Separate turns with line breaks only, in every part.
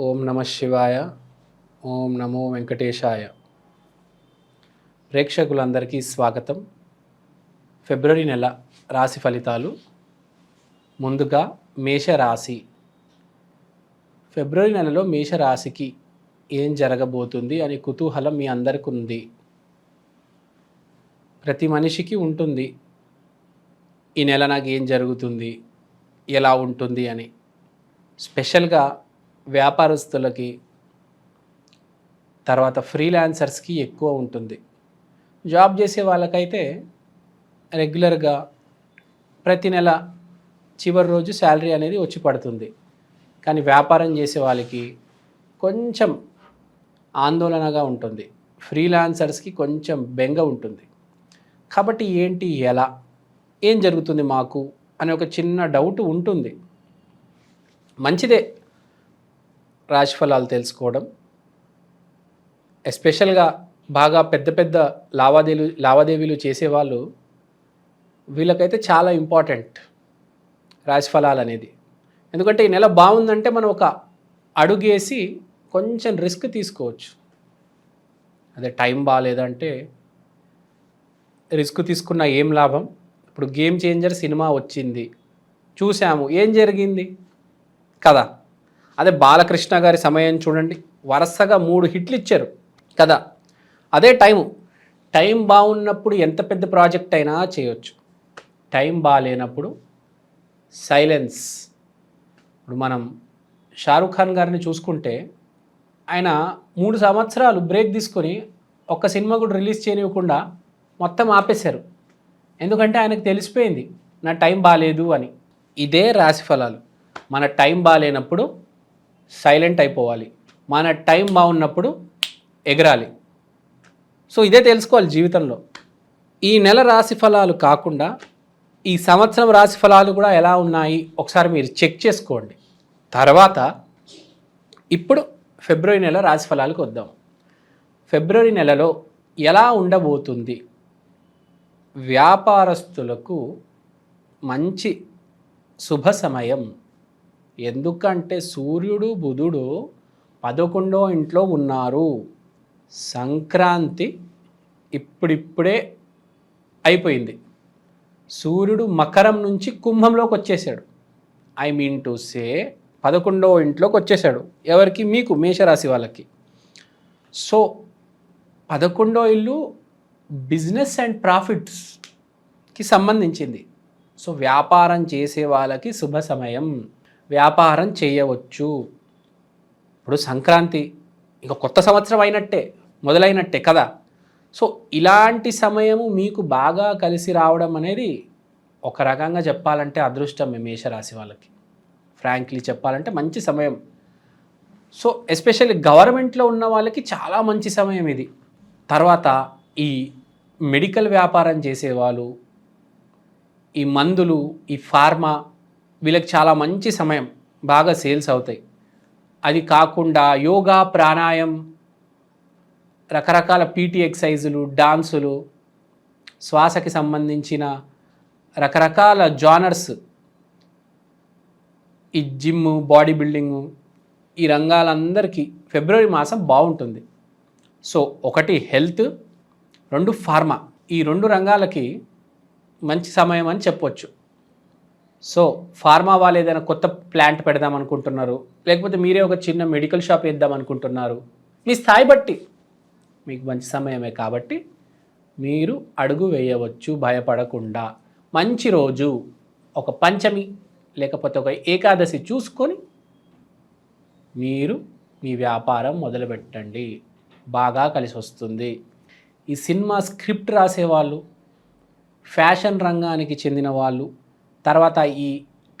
ఓం నమ శివాయ ఓం నమో వెంకటేశాయ. ప్రేక్షకులందరికీ స్వాగతం. ఫిబ్రవరి నెల రాశి ఫలితాలు. ముందుగా మేషరాశి. ఫిబ్రవరి నెలలో మేషరాశికి ఏం జరగబోతుంది అనే కుతూహలం మీ అందరికి ఉంది. ప్రతి మనిషికి ఉంటుంది. ఈ నెల నాకు ఏం జరుగుతుంది? ఎలా ఉంటుంది అని. స్పెషల్గా వ్యాపారస్తులకి తర్వాత ఫ్రీలాన్సర్స్కి ఎక్కువ ఉంటుంది. జాబ్ చేసే వాళ్ళకైతే రెగ్యులర్గా ప్రతి నెల చివరి రోజు శాలరీ అనేది వచ్చి పడుతుంది. కానీ వ్యాపారం చేసే వాళ్ళకి కొంచెం ఆందోళనగా ఉంటుంది. ఫ్రీలాన్సర్స్కి కొంచెం బెంగ ఉంటుంది. కాబట్టి ఏంటి ఎలా? ఏం జరుగుతుంది మాకు? అనే ఒక చిన్న డౌట్ ఉంటుంది. మంచిదే. రాశిఫలాలు తెలుసుకోవడం. ఎస్పెషల్గా బాగా పెద్ద పెద్ద లావాదేవీలు లావాదేవీలు చేసేవాళ్ళు వీళ్ళకైతే చాలా ఇంపార్టెంట్ రాశిఫలాలు అనేది. ఎందుకంటే ఈ నెల బాగుందంటే మనం ఒక అడుగేసి కొంచెం రిస్క్ తీసుకోవచ్చు. అదే టైం బాగాలేదంటే రిస్క్ తీసుకున్న ఏం లాభం? ఇప్పుడు గేమ్ చేంజర్ సినిమా వచ్చింది. చూసాము. ఏం జరిగింది? కదా అదే బాలకృష్ణ గారి సమయం చూడండి. వరుసగా మూడు హిట్లు ఇచ్చారు కదా. అదే టైము టైం బాగున్నప్పుడు ఎంత పెద్ద ప్రాజెక్ట్ అయినా చేయొచ్చు. టైం బాగాలేనప్పుడు సైలెన్స్. ఇప్పుడు మనం షారుఖ్ ఖాన్ గారిని చూసుకుంటే ఆయన మూడు సంవత్సరాలు బ్రేక్ తీసుకొని ఒక్క సినిమా కూడా రిలీజ్ చేయనివ్వకుండా మొత్తం ఆపేశారు. ఎందుకంటే ఆయనకు తెలిసిపోయింది నా టైం బాగాలేదు అని. ఇదే రాశి ఫలాలు. మన టైం బాగాలేనప్పుడు సైలెంట్ అయిపోవాలి. మన టైం బాగున్నప్పుడు ఎగరాలి. సో ఇదే తెలుసుకోవాలి జీవితంలో. ఈ నెల రాశి ఫలాలు కాకుండా ఈ సంవత్సరం రాశి ఫలాలు కూడా ఎలా ఉన్నాయి ఒకసారి మీరు చెక్ చేసుకోండి. తర్వాత ఇప్పుడు ఫిబ్రవరి నెల రాశి ఫలాలకు వద్దాం. ఫిబ్రవరి నెలలో ఎలా ఉండబోతుంది? వ్యాపారస్తులకు మంచి శుభ సమయం ఎందుకంటే సూర్యుడు బుధుడు పదకొండో ఇంట్లో ఉన్నారు. సంక్రాంతి ఇప్పుడిప్పుడే అయిపోయింది. సూర్యుడు మకరం నుంచి కుంభంలోకి వచ్చేసాడు ఐ మీన్ టు సే పదకొండో ఇంట్లోకి వచ్చేసాడు ఎవరికి? మీకు మేషరాశి వాళ్ళకి. సో పదకొండో ఇల్లు బిజినెస్ అండ్ ప్రాఫిట్స్కి సంబంధించింది. సో వ్యాపారం చేసే వాళ్ళకి శుభ సమయం. వ్యాపారం చేయవచ్చు. ఇప్పుడు సంక్రాంతి ఇంకా కొత్త సంవత్సరం అయినట్టే మొదలైనట్టే కదా. సో ఇలాంటి సమయము మీకు బాగా కలిసి రావడం అనేది ఒక రకంగా చెప్పాలంటే అదృష్టం మేషరాశి వాళ్ళకి. ఫ్రాంక్లీ చెప్పాలంటే మంచి సమయం. సో ఎస్పెషల్లీ గవర్నమెంట్లో ఉన్న వాళ్ళకి చాలా మంచి సమయం ఇది. తర్వాత ఈ మెడికల్ వ్యాపారం చేసేవాళ్ళు ఈ మందులు ఈ ఫార్మా వీళ్ళకి చాలా మంచి సమయం బాగా సేల్స్ అవుతాయి. అది కాకుండా యోగా ప్రాణాయం రకరకాల పీటీ ఎక్సైజులు డాన్సులు శ్వాసకి సంబంధించిన రకరకాల జానర్స్ ఈ జిమ్ బాడీ బిల్డింగు ఈ రంగాలందరికీ ఫిబ్రవరి మాసం బాగుంటుంది. సో ఒకటి హెల్త్ రెండు ఫార్మా ఈ రెండు రంగాలకి మంచి సమయం అని చెప్పొచ్చు. సో ఫార్మా వాళ్ళు ఏదైనా కొత్త ప్లాంట్ పెడదాం అనుకుంటున్నారు లేకపోతే మీరే ఒక చిన్న మెడికల్ షాప్ వేద్దాం అనుకుంటున్నారు మీ స్థాయి బట్టి మీకు మంచి సమయమే కాబట్టి మీరు అడుగు వేయవచ్చు భయపడకుండా. మంచి రోజు ఒక పంచమి లేకపోతే ఒక ఏకాదశి చూసుకొని మీరు మీ వ్యాపారం మొదలుపెట్టండి. బాగా కలిసి వస్తుంది. ఈ సినిమా స్క్రిప్ట్ రాసేవాళ్ళు ఫ్యాషన్ రంగానికి చెందిన వాళ్ళు తర్వాత ఈ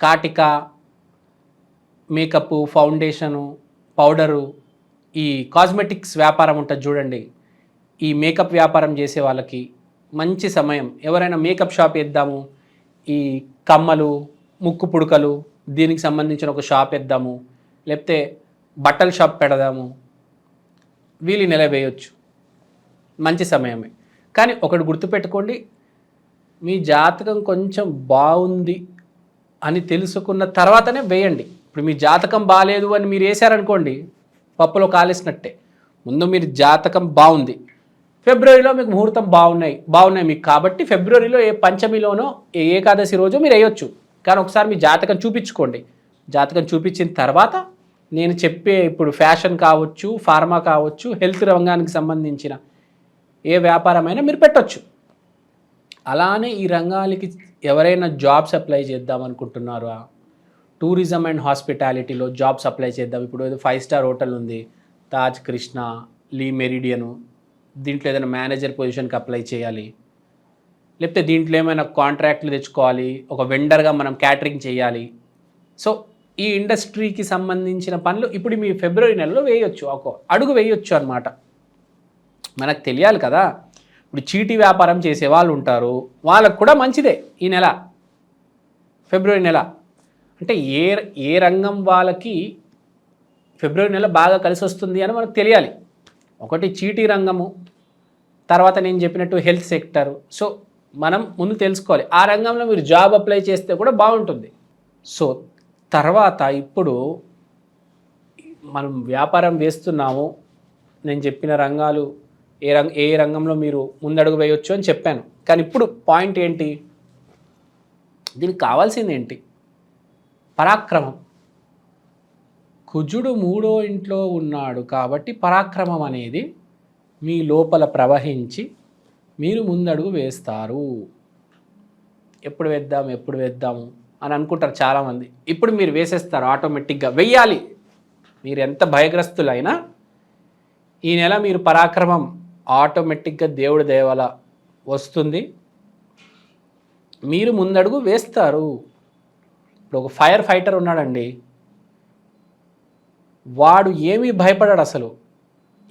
కాటిక మేకప్ ఫౌండేషను పౌడరు ఈ కాస్మెటిక్స్ వ్యాపారం ఉంటుంది చూడండి. ఈ మేకప్ వ్యాపారం చేసే వాళ్ళకి మంచి సమయం. ఎవరైనా మేకప్ షాప్ వేద్దాము ఈ కమ్మలు ముక్కు పుడకలు దీనికి సంబంధించిన ఒక షాప్ వేద్దాము లేకపోతే బట్టల షాప్ పెడదాము వీళ్ళు నెల వేయొచ్చు మంచి సమయమే. కానీ ఒకటి గుర్తుపెట్టుకోండి మీ జాతకం కొంచెం బాగుంది అని తెలుసుకున్న తర్వాతనే వేయండి. ఇప్పుడు మీ జాతకం బాగాలేదు అని మీరు వేసారనుకోండి పప్పులో కాలేసినట్టే. ముందు మీరు జాతకం బాగుంది. ఫిబ్రవరిలో మీకు ముహూర్తం బాగున్నాయి బాగున్నాయి మీకు కాబట్టి ఫిబ్రవరిలో ఏ పంచమిలోనో ఏ ఏకాదశి రోజు మీరు వేయొచ్చు. కానీ ఒకసారి మీ జాతకం చూపించుకోండి. జాతకం చూపించిన తర్వాత నేను చెప్పే ఇప్పుడు ఫ్యాషన్ కావచ్చు ఫార్మా కావచ్చు హెల్త్ రంగానికి సంబంధించిన ఏ వ్యాపారమైనా మీరు పెట్టొచ్చు. అలానే ఈ రంగాలకి ఎవరైనా జాబ్స్ అప్లై చేద్దాం అనుకుంటున్నారా? టూరిజం అండ్ హాస్పిటాలిటీలో జాబ్స్ అప్లై చేద్దాం. ఇప్పుడు ఏదో ఫైవ్ స్టార్ హోటల్ ఉంది. తాజ్ కృష్ణ లీ మెరిడియను. దీంట్లో ఏదైనా మేనేజర్ పొజిషన్కి అప్లై చేయాలి. లేకపోతే దీంట్లో ఏమైనా కాంట్రాక్ట్లు తెచ్చుకోవాలి. ఒక వెండర్గా మనం క్యాటరింగ్ చేయాలి. సో ఈ ఇండస్ట్రీకి సంబంధించిన పనులు ఇప్పుడు మీ ఫిబ్రవరి నెలలో వేయొచ్చు. ఒక అడుగు వేయొచ్చు అనమాట మనకు తెలియాలి కదా. ఇప్పుడు చీటీ వ్యాపారం చేసే వాళ్ళు ఉంటారు వాళ్ళకు కూడా మంచిదే ఈ నెల. ఫిబ్రవరి నెల. అంటే ఏ ఏ రంగం వాళ్ళకి ఫిబ్రవరి నెల బాగా కలిసి వస్తుంది అని మనకు తెలియాలి. ఒకటి చీటీ రంగము తర్వాత నేను చెప్పినట్టు హెల్త్ సెక్టర్. సో మనం ముందు తెలుసుకోవాలి. ఆ రంగంలో మీరు జాబ్ అప్లై చేస్తే కూడా బాగుంటుంది. సో తర్వాత ఇప్పుడు మనం వ్యాపారం వేస్తున్నాము నేను చెప్పిన రంగాలు ఏ రంగ ఏ రంగంలో మీరు ముందడుగు వేయొచ్చు అని చెప్పాను. కానీ ఇప్పుడు పాయింట్ ఏంటి? దీనికి కావాల్సింది ఏంటి? పరాక్రమం. కుజుడు మూడో ఇంట్లో ఉన్నాడు కాబట్టి పరాక్రమం అనేది మీ లోపల ప్రవహించి మీరు ముందడుగు వేస్తారు. ఎప్పుడు వేద్దాం ఎప్పుడు వేద్దాము అని అనుకుంటారు చాలామంది. ఇప్పుడు మీరు వేసేస్తారు ఆటోమేటిక్గా. వెయ్యాలి. మీరు ఎంత భయగ్రస్తులైనా ఈ నెల మీరు పరాక్రమం ఆటోమేటిక్గా దేవుడి దేవల వస్తుంది. మీరు ముందడుగు వేస్తారు. ఇప్పుడు ఒక ఫైర్ ఫైటర్ ఉన్నాడండి. వాడు ఏమీ భయపడాడు అసలు.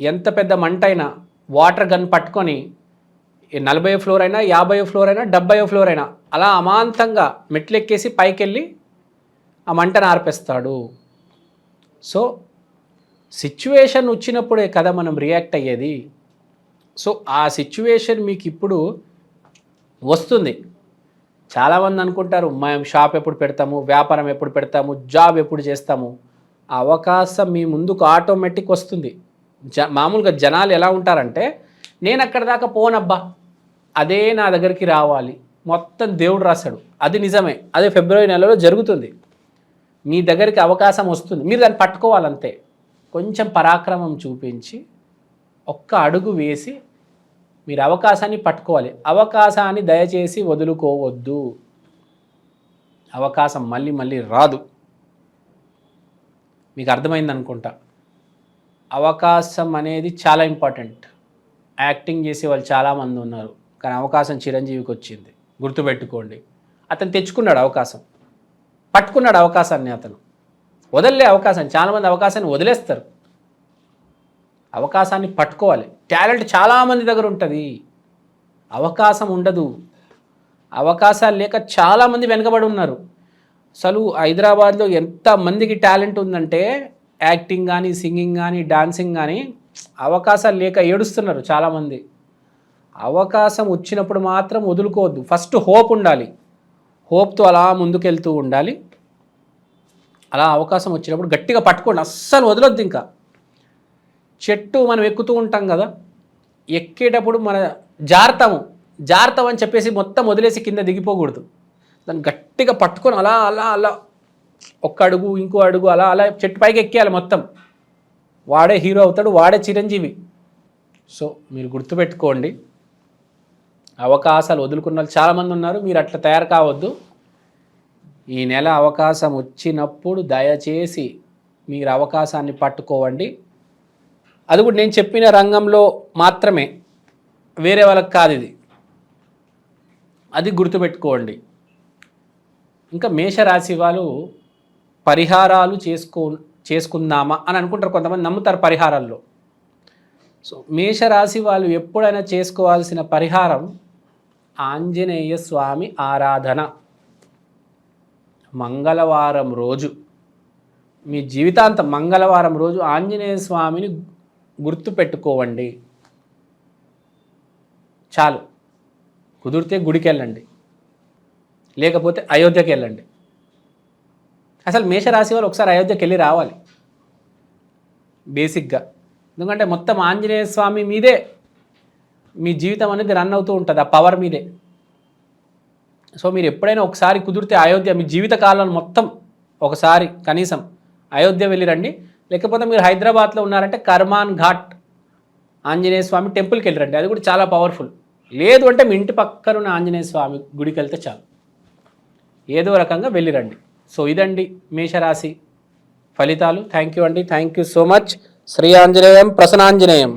ఎంత పెద్ద మంట అయినా వాటర్ గన్ పట్టుకొని నలభై ఫ్లోర్ అయినా యాభై ఫ్లోర్ అయినా డెబ్బై ఫ్లోర్ అయినా అలా అమాంతంగా మెట్లెక్కేసి పైకెళ్ళి ఆ మంటను ఆర్పేస్తాడు. సో సిచ్యువేషన్ వచ్చినప్పుడే కదా మనం రియాక్ట్ అయ్యేది. సో ఆ సిచ్యువేషన్ మీకు ఇప్పుడు వస్తుంది. చాలామంది అనుకుంటారు మేము షాప్ ఎప్పుడు పెడతాము? వ్యాపారం ఎప్పుడు పెడతాము? జాబ్ ఎప్పుడు చేస్తాము? ఆ అవకాశం మీ ముందుకు ఆటోమేటిక్ వస్తుంది. జ మామూలుగా జనాలు ఎలా ఉంటారంటే నేను అక్కడ దాకా పోనబ్బా. అదే నా దగ్గరికి రావాలి. మొత్తం దేవుడు రాశాడు. అది నిజమే. అదే ఫిబ్రవరి నెలలో జరుగుతుంది. మీ దగ్గరికి అవకాశం వస్తుంది. మీరు దాన్ని పట్టుకోవాలంతే. కొంచెం పరాక్రమం చూపించి ఒక్క అడుగు వేసి మీరు అవకాశాన్ని పట్టుకోవాలి. అవకాశాన్ని దయచేసి వదులుకోవద్దు. అవకాశం మళ్ళీ మళ్ళీ రాదు. మీకు అర్థమైంది అనుకుంటా. అవకాశం అనేది చాలా ఇంపార్టెంట్. యాక్టింగ్ చేసే వాళ్ళు చాలామంది ఉన్నారు. కానీ అవకాశం చిరంజీవికి వచ్చింది. గుర్తుపెట్టుకోండి. అతను తెచ్చుకున్నాడు అవకాశం. పట్టుకున్నాడు అవకాశాన్ని అతను. వదిలే అవకాశం. చాలామంది అవకాశాన్ని వదిలేస్తారు. అవకాశాన్ని పట్టుకోవాలి. టాలెంట్ చాలామంది దగ్గర ఉంటుంది. అవకాశం ఉండదు. అవకాశాలు లేక చాలామంది వెనకబడి ఉన్నారు. అసలు హైదరాబాద్లో ఎంతమందికి టాలెంట్ ఉందంటే యాక్టింగ్ కానీ సింగింగ్ కానీ డాన్సింగ్ కానీ అవకాశాలు లేక ఏడుస్తున్నారు చాలామంది అవకాశం వచ్చినప్పుడు మాత్రం వదులుకోవద్దు. ఫస్ట్ హోప్ ఉండాలి. హోప్తో అలా ముందుకెళ్తూ ఉండాలి. అలా అవకాశం వచ్చినప్పుడు గట్టిగా పట్టుకోండి. అస్సలు వదలొద్దు ఇంకా. చెట్టు మనం ఎక్కుతూ ఉంటాం కదా ఎక్కేటప్పుడు మన జారుతాము జారుతాం అని చెప్పేసి మొత్తం వదిలేసి కింద దిగిపోకూడదు. దాన్ని గట్టిగా పట్టుకొని అలా అలా అలా ఒక్క అడుగు ఇంకో అడుగు అలా అలా చెట్టు పైకి ఎక్కేయాలి మొత్తం. వాడే హీరో అవుతాడు వాడే చిరంజీవి. సో మీరు గుర్తుపెట్టుకోండి అవకాశాలు వదులుకున్న వాళ్ళు చాలామంది ఉన్నారు మీరు అట్లా తయారు కావద్దు. ఈ నెల అవకాశం వచ్చినప్పుడు దయచేసి మీరు అవకాశాన్ని పట్టుకోవండి. అది కూడా నేను చెప్పిన రంగంలో మాత్రమే. వేరే వాళ్ళకి కాదు ఇది. అది గుర్తుపెట్టుకోండి. ఇంకా మేషరాశి వాళ్ళు పరిహారాలు చేసుకో చేసుకుందామా అని అనుకుంటారు కొంతమంది నమ్ముతారు పరిహారాల్లో. సో మేషరాశి వాళ్ళు ఎప్పుడైనా చేసుకోవాల్సిన పరిహారం ఆంజనేయ స్వామి ఆరాధన. మంగళవారం రోజు. మీ జీవితాంతం మంగళవారం రోజు ఆంజనేయ స్వామిని గుర్తుపెట్టుకోవండి. చాలు. కుదిరితే గుడికి వెళ్ళండి లేకపోతే అయోధ్యకి వెళ్ళండి అసలు మేషరాశి వాళ్ళు ఒకసారి అయోధ్యకి వెళ్ళి రావాలి. బేసిక్గా. ఎందుకంటే మొత్తం ఆంజనేయ స్వామి మీదే మీ జీవితం అనేది రన్ అవుతూ ఉంటుంది ఆ పవర్ మీదే. సో మీరు ఎప్పుడైనా ఒకసారి కుదిరితే అయోధ్య మీ జీవితకాలం మొత్తం ఒకసారి కనీసం అయోధ్య వెళ్ళి రండి. లేకపోతే మీరు హైదరాబాద్లో ఉన్నారంటే కర్మాన్ ఘాట్ ఆంజనేయ స్వామి టెంపుల్కి వెళ్ళరండి. అది కూడా చాలా పవర్ఫుల్ లేదు అంటే మీ ఇంటి పక్కన ఉన్న ఆంజనేయ స్వామి గుడికి వెళ్తే చాలు. ఏదో రకంగా వెళ్ళిరండి. సో ఇదండి మేషరాశి ఫలితాలు. థ్యాంక్ యూ అండి. Thank you so much Shri Anjaneyam Prasannanjaneyam.